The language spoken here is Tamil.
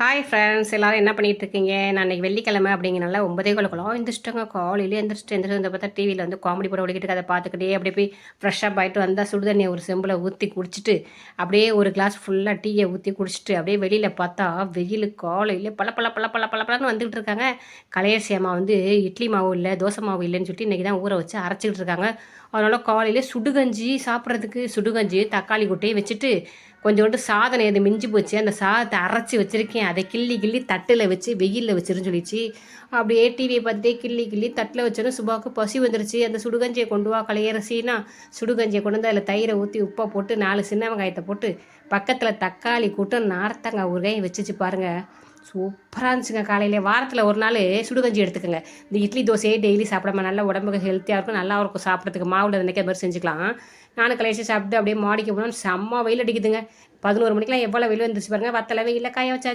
ஹாய் ஃப்ரெண்ட்ஸ் எல்லோரும் என்ன பண்ணிகிட்டு இருக்கீங்க நான் இன்றைக்கி வெள்ளிக்கிழமை அப்படிங்கிறனால ஒன்பதே குழக்கலாம் எழுந்திரிச்சிட்டோங்க. காலையிலே எழுந்திரிச்சிட்டு எழுந்திரிச்சு வந்து பார்த்தா டிவியில் வந்து காமெடி படம் ஓடிக்கிட்டு அதை பார்த்துக்கிட்டே அப்படியே போய் ஃப்ரெஷ்ஷாக ஆகிட்டு வந்தால் சுடுதண்ணியை ஒரு செம்பில் ஊற்றி குடிச்சிட்டு அப்படியே ஒரு கிளாஸ் ஃபுல்லாக டீயை ஊற்றி குடிச்சிட்டு அப்படியே வெளியில் பார்த்தா வெயில் காலையில் பல பல பல பல பல பலன்னு வந்துகிட்டு இருக்காங்க. கலையரசி அம்மா வந்து இட்லி மாவு இல்லை தோசை மாவு இல்லைன்னு சொல்லிட்டு இன்றைக்கி தான் ஊற வச்சு அரைச்சிக்கிட்டு இருக்காங்க. அதனால் காலையிலே சுடுகஞ்சி சாப்பிட்றதுக்கு சுடுகஞ்சி தக்காளி கொட்டையை வச்சுட்டு கொஞ்சோண்டு சாதனை அது மிஞ்சி போச்சு அந்த சாதத்தை அரைச்சி வச்சுருக்கேன். அதை கிள்ளி கிள்ளி தட்டில் வச்சு வெயிலில் வச்சிருன்னு சொல்லிச்சு. அப்படியே டிவியை பார்த்துட்டே கிள்ளி கிள்ளி தட்டில் வச்சோன்னு சுபாவுக்கு பசி வந்துருச்சு. அந்த சுடுகஞ்சியை கொண்டு வா கலையரசினா சுடுகஞ்சியை கொண்டு வந்து அதில் தயிரை ஊற்றி உப்பை போட்டு நாலு சின்ன வெங்காயத்தை போட்டு பக்கத்தில் தக்காளி கூட்டம் நார்த்தங்காய் ஊறுகாயும் வச்சுச்சு பாருங்கள் சூப்பராக இருந்துச்சுங்க. காலையில் வாரத்தில் ஒரு நாள் சுடுகஞ்சி எடுத்துக்கோங்க. இந்த இட்லி தோசையே டெய்லி சாப்பிடாம நல்லா உடம்புக்கு ஹெல்த்தியாக இருக்கும் நல்லா இருக்கும் சாப்பிட்றதுக்கு. மாவில் நினைக்க மாதிரி செஞ்சுக்கலாம். நானும் கலைச்சி சாப்பிட்டு அப்படியே மாடிக்கு போனோம். செம்ம வெயில் அடிக்குதுங்க. பதினோரு மணிக்கெலாம் எவ்வளோ வெயில் வந்துருச்சு பாருங்க. வத்தலை வெயிலில் காய வச்சா